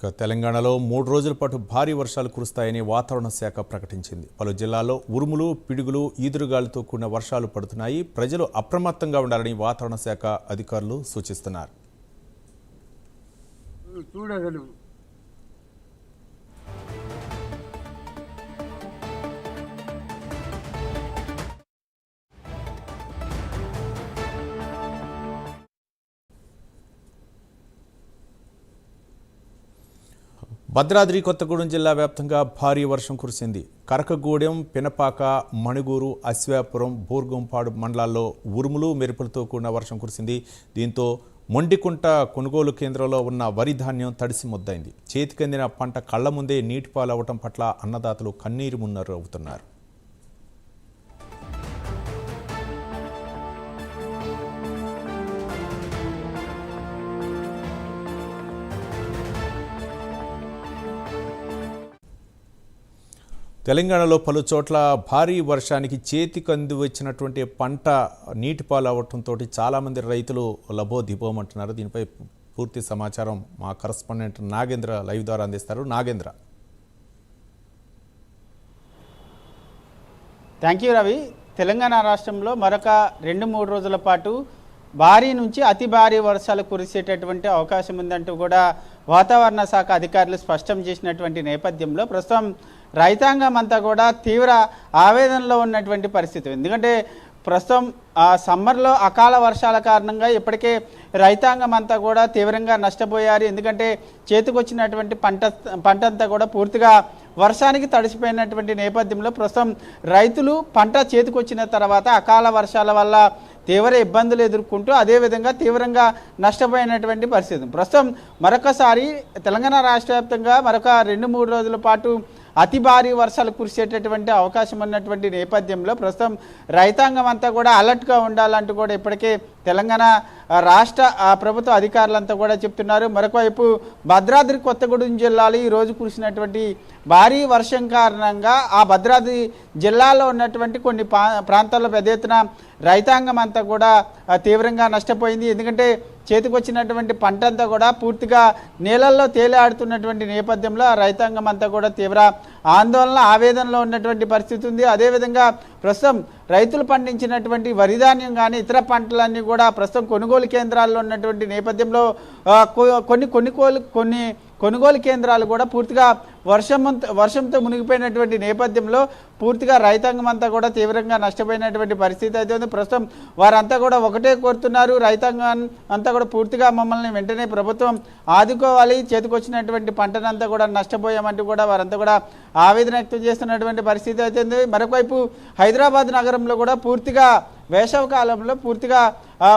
ఇక తెలంగాణలో మూడు రోజుల పాటు భారీ వర్షాలు కురుస్తాయని వాతావరణ శాఖ ప్రకటించింది. పలు జిల్లాల్లో ఉరుములు పిడుగులు ఈదురుగాలితో కూడిన వర్షాలు పడుతున్నాయి. ప్రజలు అప్రమత్తంగా ఉండాలని వాతావరణ శాఖ అధికారులు సూచిస్తున్నారు. భద్రాద్రి కొత్తగూడెం జిల్లా వ్యాప్తంగా భారీ వర్షం కురిసింది. కరకగూడెం పినపాక మణుగూరు అశ్వాపురం బూర్గంపాడు మండలాల్లో ఉరుములు మెరుపులతో కూడిన వర్షం కురిసింది. దీంతో మొండికుంట కొనుగోలు కేంద్రంలో ఉన్న వరి ధాన్యం తడిసి ముద్దైంది. చేతికందిన పంట కళ్ళ ముందే నీటిపాలవటం పట్ల అన్నదాతలు కన్నీరు మున్నరు అవుతున్నారు తెలంగాణలో పలు చోట్ల భారీ వర్షానికి చేతికందు వచ్చినటువంటి పంట నీటిపాలు అవటంతో చాలామంది రైతులు లబోదిబోమంటున్నారు. దీనిపై పూర్తి సమాచారం మా కరస్పాండెంట్ నాగేంద్ర లైవ్ ద్వారా అందిస్తారు. Nagendra. Thank you Ravi. Telangana రాష్ట్రంలో మరొక రెండు మూడు రోజుల పాటు భారీ నుంచి అతి భారీ వర్షాలు కురిసేటటువంటి అవకాశం ఉందంటూ కూడా వాతావరణ శాఖ అధికారులు స్పష్టం చేసినటువంటి నేపథ్యంలో ప్రస్తుతం రైతాంగం అంతా కూడా తీవ్ర ఆవేదనలో ఉన్నటువంటి పరిస్థితి. ఎందుకంటే ప్రస్తుతం ఆ సమ్మర్లో అకాల వర్షాల కారణంగా ఇప్పటికే రైతాంగం అంతా కూడా తీవ్రంగా నష్టపోయారు. ఎందుకంటే చేతికొచ్చినటువంటి పంట పంట అంతా కూడా పూర్తిగా వర్షానికి తడిసిపోయినటువంటి నేపథ్యంలో ప్రస్తుతం రైతులు పంట చేతికొచ్చిన తర్వాత అకాల వర్షాల వల్ల తీవ్ర ఇబ్బందులు ఎదుర్కొంటూ అదేవిధంగా తీవ్రంగా నష్టపోయినటువంటి పరిస్థితి. ప్రస్తుతం మరొకసారి తెలంగాణ రాష్ట్ర వ్యాప్తంగా మరొక రెండు మూడు రోజుల పాటు అతి భారీ వర్షాలు కురిసేటటువంటి అవకాశం ఉన్నటువంటి నేపథ్యంలో ప్రస్తుతం రైతాంగం అంతా కూడా అలర్ట్గా ఉండాలంటూ కూడా ఇప్పటికే తెలంగాణ రాష్ట్ర ప్రభుత్వ అధికారులంతా కూడా చెప్తున్నారు. మరొకవైపు భద్రాద్రి కొత్తగూడెం జిల్లాలో ఈ రోజు కురిసినటువంటి భారీ వర్షం కారణంగా ఆ భద్రాద్రి జిల్లాలో ఉన్నటువంటి కొన్ని పా- ప్రాంతాల్లో పెద్ద ఎత్తున రైతాంగం అంతా కూడా తీవ్రంగా నష్టపోయింది. ఎందుకంటే చేతికొచ్చినటువంటి పంట అంతా కూడా పూర్తిగా నీళ్ళల్లో తేలియాడుతున్నటువంటి నేపథ్యంలో ఆ రైతాంగం అంతా కూడా తీవ్ర ఆందోళన ఆవేదనలో ఉన్నటువంటి పరిస్థితి ఉంది. అదేవిధంగా ప్రస్తుతం రైతులు పండించినటువంటి వరి ధాన్యం కానీ ఇతర పంటలన్నీ కూడా ప్రస్తుతం కొనుగోలు కేంద్రాల్లో ఉన్నటువంటి నేపథ్యంలో కొన్ని కొనుగోలు కొన్ని కొనుగోలు కేంద్రాలు కూడా పూర్తిగా వర్షం వర్షంతో మునిగిపోయినటువంటి నేపథ్యంలో పూర్తిగా రైతాంగం అంతా కూడా తీవ్రంగా నష్టపోయినటువంటి పరిస్థితి అయితే ఉంది. ప్రస్తుతం వారంతా కూడా ఒకటే కోరుతున్నారు. రైతాంగం అంతా కూడా పూర్తిగా మమ్మల్ని వెంటనే ప్రభుత్వం ఆదుకోవాలి. చేతికొచ్చినటువంటి పంటనంతా కూడా నష్టపోయామంటూ కూడా వారంతా కూడా ఆవేదన వ్యక్తం చేస్తున్నటువంటి పరిస్థితి అయితే ఉంది. మరొకవైపు హైదరాబాద్ నగరంలో కూడా పూర్తిగా వేసవి కాలంలో పూర్తిగా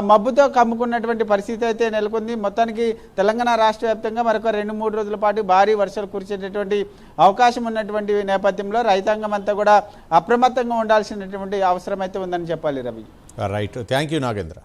మబ్బుతో కమ్ముకున్నటువంటి పరిస్థితి అయితే నెలకొంది. మొత్తానికి తెలంగాణ రాష్ట్ర వ్యాప్తంగా మరొక రెండు మూడు రోజుల పాటు భారీ వర్షాలు కురిసేటటువంటి అవకాశం ఉన్నటువంటి నేపథ్యంలో రైతాంగం అంతా కూడా అప్రమత్తంగా ఉండాల్సినటువంటి అవసరం అయితే ఉందని చెప్పాలి Ravi. Right. Thank you Nagendra.